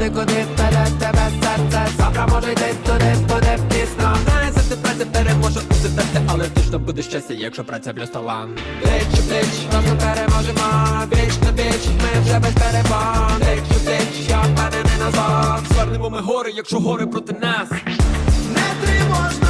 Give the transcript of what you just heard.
Ти куди вперед тебе серце Завтра може йти туди, буде пізно Не за ти праця переможе усе серце Але точно буде щастя, якщо праця плюс талант бич, у плеч, разом переможемо Біч на біч, ми вже без перебон Бич, у плеч, я впевнений назад. Звернемо ми гори, якщо гори проти нас. Не тривожно